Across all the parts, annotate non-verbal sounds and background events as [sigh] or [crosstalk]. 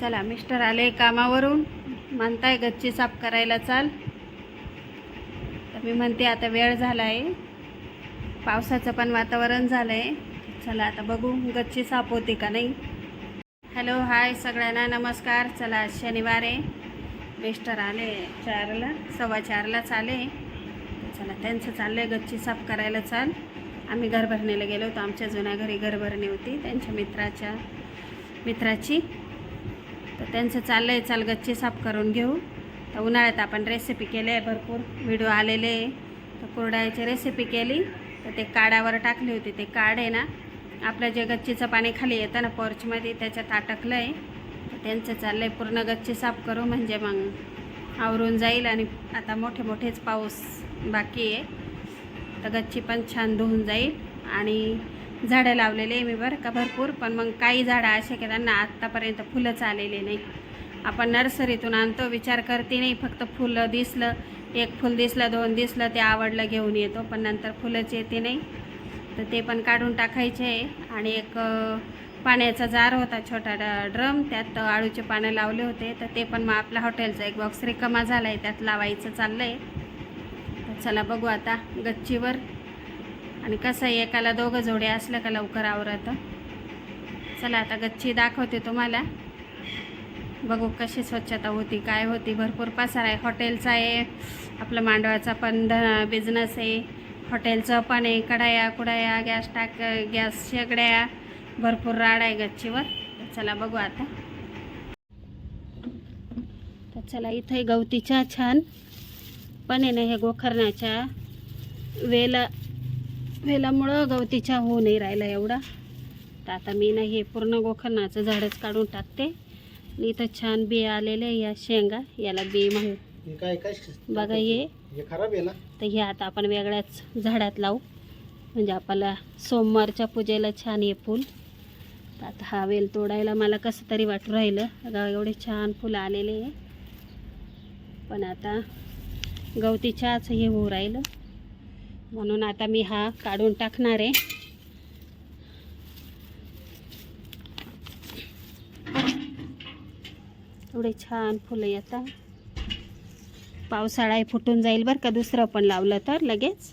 चला मिस्टर आले कामावरून. म्हणताय गच्ची साफ करायला चाल. तर मी म्हणते आता वेळ झाला आहे पावसाचं पण वातावरण झालं आहे चला आता बघू गच्ची साफ होते का नाही. हॅलो हाय सगळ्यांना नमस्कार. चला आज शनिवार आहे. मिस्टर आले चारला सव्वा चारलाच आले चला त्यांचं चाललं आहे गच्ची साफ करायला चाल. आम्ही घरभरणीला गेलो होतो. आमच्या जुन्या घरी घरभरणी होती. त्यांच्या मित्राच्या मित्राची. तर त्यांचं चाललं आहे चाल गच्ची साफ करून घेऊ. तर उन्हाळ्यात आपण रेसिपी केले आहे भरपूर. व्हिडिओ आलेले आहे. तर कुरडायची रेसिपी केली. तर ते काड्यावर टाकली होती. ते काड आहे ना आपलं जे गच्चीचं पाणी खाली येतं ना पोर्चमध्ये त्याच्यात अटकलं आहे तर त्यांचं चाललं आहे पूर्ण गच्ची साफ करू. म्हणजे मग आवरून जाईल आणि आता मोठे मोठेच पाऊस बाकी आहे. तर गच्ची पण छान धुवून जाईल. आणि झाडं लावलेले आहे मी बरं का भरपूर पण मग काही झाडं असे की त्यांना आत्तापर्यंत फुलंच आलेले नाही. आपण नर्सरीतून आणतो विचार करते नाही फक्त फुलं दिसलं एक फुल दिसलं दोन दिसलं ते आवडलं घेऊन येतो पण नंतर फुलंच येते नाही. तर ते पण काढून टाकायचे आहे. आणि एक पाण्याचा जार होता छोटा ड्रम त्यात आळूचे पानं लावले होते तर ते पण मग आपल्या हॉटेलचा एक बॉक्स रिकामा झाला आहे त्यात लावायचं चाललं आहे तर चला बघू आता गच्चीवर. आणि कसं आहे एकाला दोघं जोडे असलं का लवकर आवरतं चला आता गच्ची दाखवते तुम्हाला. बघू कशी स्वच्छता होती काय होती. भरपूर पसार आहे. हॉटेलचा आहे आपलं मांडवाचा पण ध बिझनेस आहे. हॉटेलचं पण आहे कढाया कुडाया गॅस टाक गॅस शेगड्या. भरपूर राड आहे गच्चीवर. चला बघू आता. तर चला इथे गवतीच्या छान. पण आहे ना हे गोखरण्याच्या वेला वेलामुळं गवतीच्या होऊ नाही राहिला एवढा. तर आता मी ना हे पूर्ण गोखरणाचं झाडच काढून टाकते. आणि इथं छान बी आलेले या शेंगा याला बी म्हण हे काय काय बघा हे. हे खराब आहे ना? तर हे आता आपण वेगळ्याच झाडात लावू. म्हणजे आपल्याला सोमवारच्या पूजेला छान ये फूल. तर आता हा वेल तोडायला मला कसं तरी वाटू राहिलं. बघा एवढे छान फुलं आलेले आहे पण आता गवतीच्याच हे होऊ राहिलं. म्हणून आता मी हा काढून टाकणार आहे. एवढे छान फुलं येतात पावसाळा आहे फुटून जाईल बरं का दुसरं पण लावलं तर लगेच.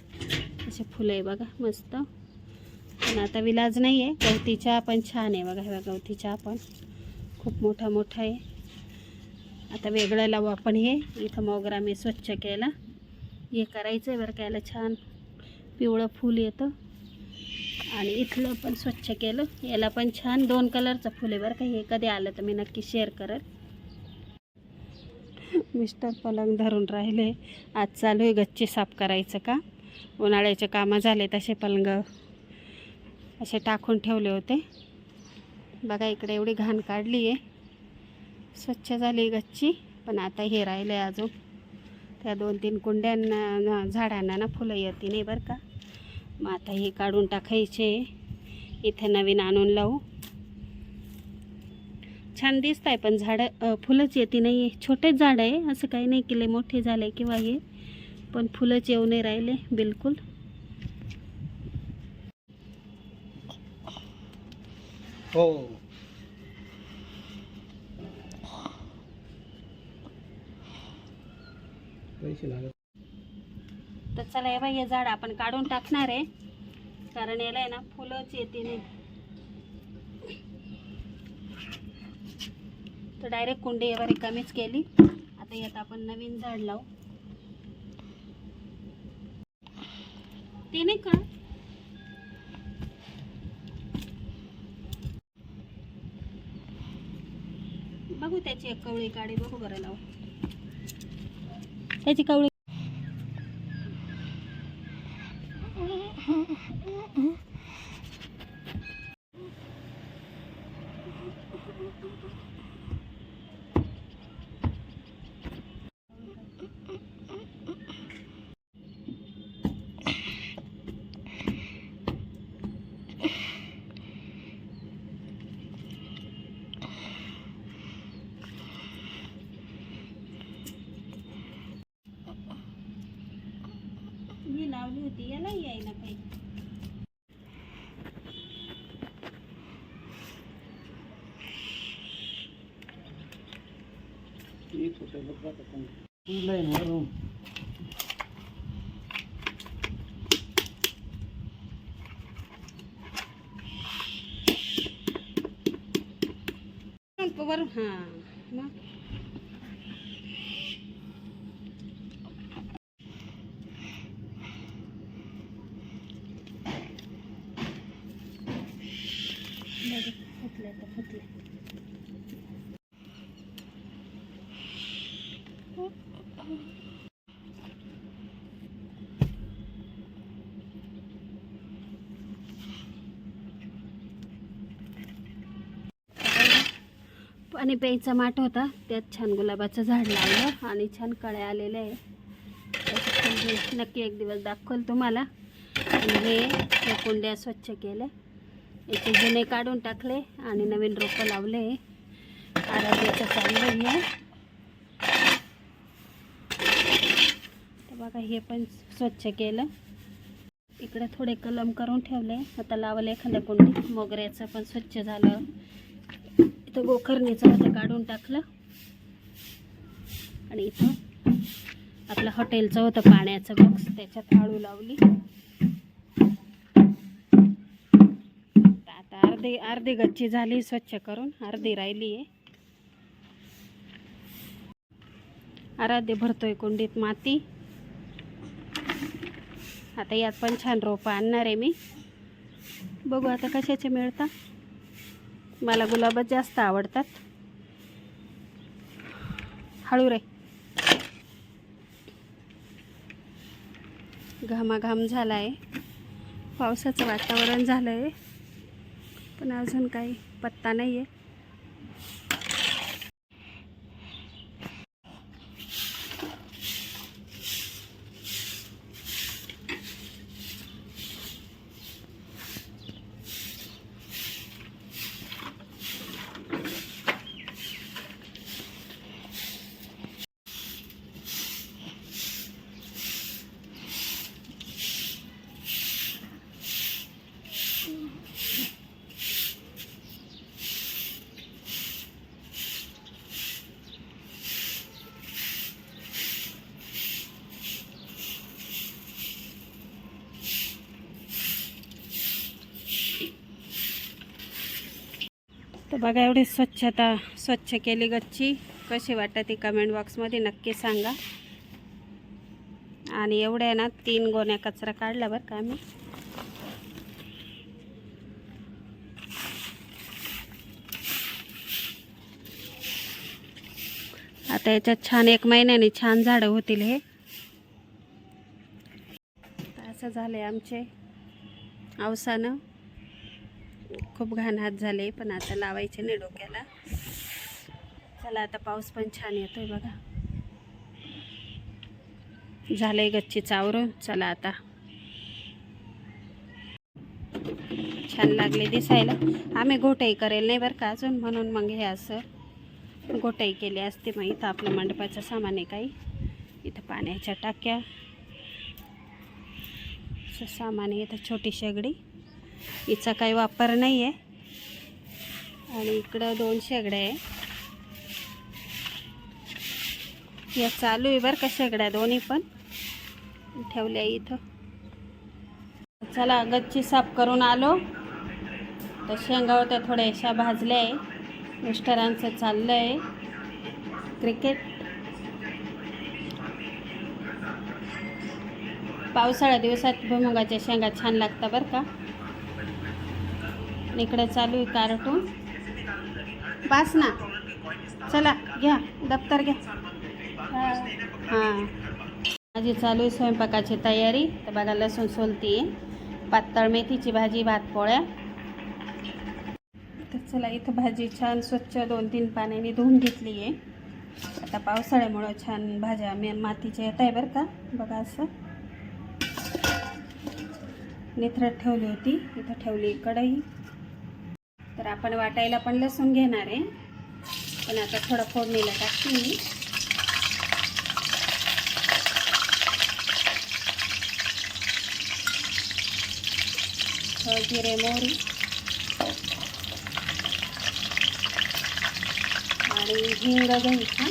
असे फुलं आहे बघा मस्त. पण आता विलाज नाही आहे गवती चहा पण छान आहे बघा हे बघा गवती चहा पण. खूप मोठा मोठा आहे. आता वेगळं लावू आपण हे. इथं मोगरा मी स्वच्छ केला. हे करायचं आहे बरं का याला छान पिवळं फूल येतं. आणि इथलं पण स्वच्छ केलं. याला पण छान दोन कलरचं फुल आहे बरं का. हे कधी आलं तर मी नक्की शेअर करेल मिस्टर पलंग धरून राहिले. आज चालू आहे गच्ची साफ करायचं का उन्हाळ्याचे कामं झाले तसे पलंग असे टाकून ठेवले होते. बघा इकडे एवढी घाण काढली आहे. स्वच्छ झाली गच्ची पण आता हे राहिलं आहे अजून. त्या दोन तीन कुंड्यांना झाडांना ना फुलं येते नाही बरं का? मग आता हे काढून टाकायचे. इथे नवीन आणून लावू. छान दिसत आहे पण झाडं फुलंच येते नाही आहे छोटेच झाड आहे असं काही नाही केले मोठे झाले किंवा हे पण फुलंच येऊ नाही राहिले बिलकुल. हो. पैसे लागत तर चला हे बाई हे झाड आपण काढून टाकणार आहे. कारण याला आहे ना फुलंच येते नाही. तर डायरेक्ट कुंडी एवढी कमीच केली. आता यात आपण नवीन झाड लावू. ते नाही का? बघू त्याची एक कवळी काढी बघू बरं लावू. त्याची कवळी [laughs] मी लावली होती. याला यायला पाहिजे. वरून वरून हां मग बघ, फुटले तर फुटले पाणी प्यायचा माठ होता. त्यात छान गुलाबाचं झाड लावलं आणि छान कळ्या आलेल्या आहे नक्की एक दिवस दाखवल तुम्हाला. हे कुंड्या स्वच्छ केल्या. याचे जुने काढून टाकले आणि नवीन रोपं लावले. आराध्याचं चांगलं हे. बघा हे पण स्वच्छ केलं. इकडे थोडे कलम करून ठेवले. आता लावलं एखाद्या कुंडीत मोगऱ्याचं पण स्वच्छ झालं. इथं गोखरणीचं होतं काढून टाकलं. आणि इथं आपलं हॉटेलचं होतं पाण्याचं बॉक्स त्याच्यात आळू लावली. आता अर्धी अर्धी गच्ची झाली स्वच्छ करून. अर्धी राहिली आहे. आराध्य भरतोय कुंडीत माती. आता यात पण छान रोपं आणणार आहे मी. बघू आता कशाचे मिळतात. मला गुलाबच जास्त आवडतात. हळू रे. घामाघाम झाला आहे पावसाचं वातावरण झालं आहे पण अजून काही पत्ता नाही आहे बघा एवढी स्वच्छता स्वच्छ केली गच्ची. कशी वाटत ती कमेंट बॉक्समध्ये नक्की सांगा. आणि एवढ्या ना तीन गोण्या कचरा काढला बरं का आम्ही. आता याच्यात छान एक महिन्याने छान झाडं होतील हे. असं झाले आमचे. अवसानं. खूप घाण हात झाले पण आता लावायचे नाही डोक्याला. चला आता पाऊस पण छान येतोय बघा. झालंय गच्ची चावरून चला आता. छान लागले दिसायला. आम्ही घोटाई करेल नाही बरं का अजून? म्हणून मग हे असं घोटाई केली असते मग इथं आपलं मंडपाचं सामान आहे काही. इथं पाण्याच्या टाक्या. असं सामान आहे इथं छोटी शेगडी. हिचा काही वापर नाही आहे आणि इकडं दोन शेगड्या आहे. या चालू आहे बरं का शेगड्या दोन्ही पण. ठेवल्या इथं. चला गच्ची साफ करून आलो. तर शेंगा होत्या थोड्याशा भाजल्या आहे. मिस्टरांचं चाललं आहे क्रिकेट. पावसाळ्या दिवसात भुईमुगाच्या शेंगा छान लागतात बरं का. इकडे चालू आहे कार्टून. पास ना चला घ्या दप्तर घ्या. हां. माझी चालू आहे स्वयंपाकाची तयारी. तर बघा लसूण सोलती आहे. पातळ मेथीची भाजी भात पोळ्या. तर चला इथं भाजी छान स्वच्छ दोन तीन पाण्याने धुवून घेतली आहे. आता पावसाळ्यामुळं छान भाज्या मे मातीच्या येत आहे बरं का. बघा असं. निथरत ठेवली होती. इथं ठेवली कढई. तर आपण वाटायला पण लसूण घेणार आहे. पण आता थोडं फोडणीला टाकते मी. जिरे मोरी आणि हिंग घ्यायचा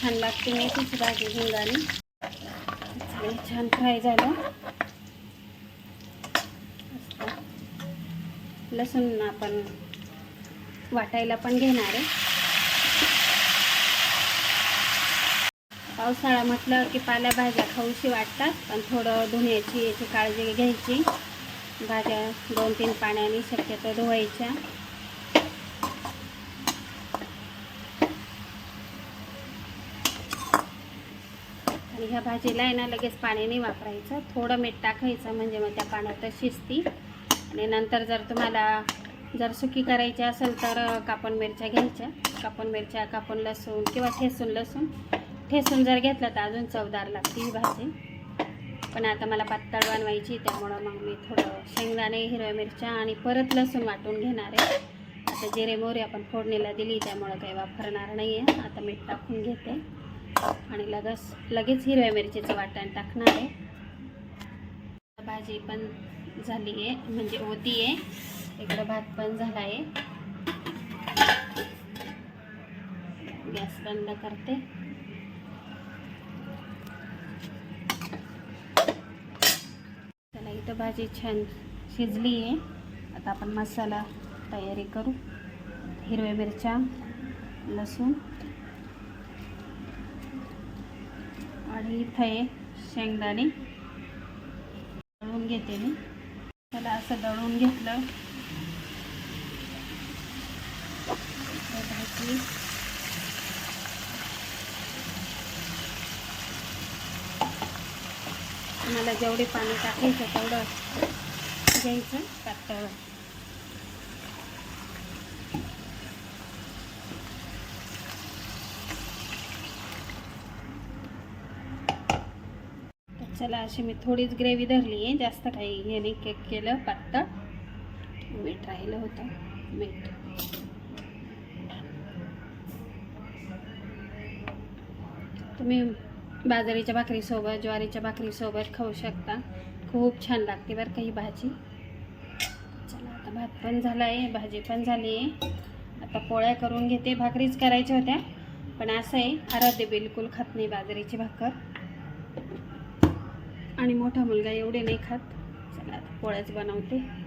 छान लागते मेथीची भाजी हिंगाने. चालेल, छान फ्राय झालं. लसूण आपण वाटायला पण घेणार आहे. पावसाळा म्हटलं की पाल्याभाज्या खाऊशी वाटतात पण थोडं धुण्याची याची काळजी घ्यायची. भाज्या दोन तीन पाण्याने शक्यतो धुवायच्या. आणि ह्या भाजीला आहे ना लगेच पाणी नाही वापरायचं. थोडं मीठ टाकायचं म्हणजे मग त्या पाण्यात शिजती. आणि नंतर जर तुम्हाला जर सुकी करायची असेल तर कापून मिरच्या घ्यायच्या. कापून मिरच्या कापून लसूण किंवा ठेसून लसूण. ठेसून जर घेतलं तर अजून चवदार लागते ही भाजी. पण आता मला पातळ बनवायची त्यामुळं मग मी थोडं शेंगदाणे हिरव्या मिरच्या आणि परत लसूण वाटून घेणार आहे. आता जिरे मोहरी आपण फोडणीला दिली त्यामुळं काही वापरणार नाही आहे आता मीठ टाकून घेते. आणि लगेच लगेच हिरव्या मिरचीचं वाटण टाकणार आहे. भाजी पण झाली आहे म्हणजे होती आहे. इकडं भात पण झाला आहे. गॅस बंद करते. चला इथं भाजी छान शिजली आहे. आता आपण मसाला तयारी करू. हिरव्या मिरच्या लसूण. आणि इथं आहे शेंगदाणे. दळून घेते मी. त्याला असं दळून घेतलं. मला जेवढे पाणी टाकायचं तेवढं घ्यायचं पातळ. चला अशी मी थोडीच ग्रेव्ही धरली आहे जास्त काही ह्याने केक केलं पातळ मीठ राहिलं होतं. मीठ. तुम्ही बाजरीच्या भाकरीसोबत ज्वारीच्या भाकरीसोबत खाऊ शकता. खूप छान लागते बरं काही भाजी. चला आता भात पण झाला आहे भाजी पण झाली आहे आता पोळ्या करून घेते. भाकरीच करायच्या होत्या पण असं आहे आराध्य बिलकुल खात नाही बाजरीची भाकर. आणि मोठा मुलगा एवढे नाही खात. चला आता पोळ्याच बनवते.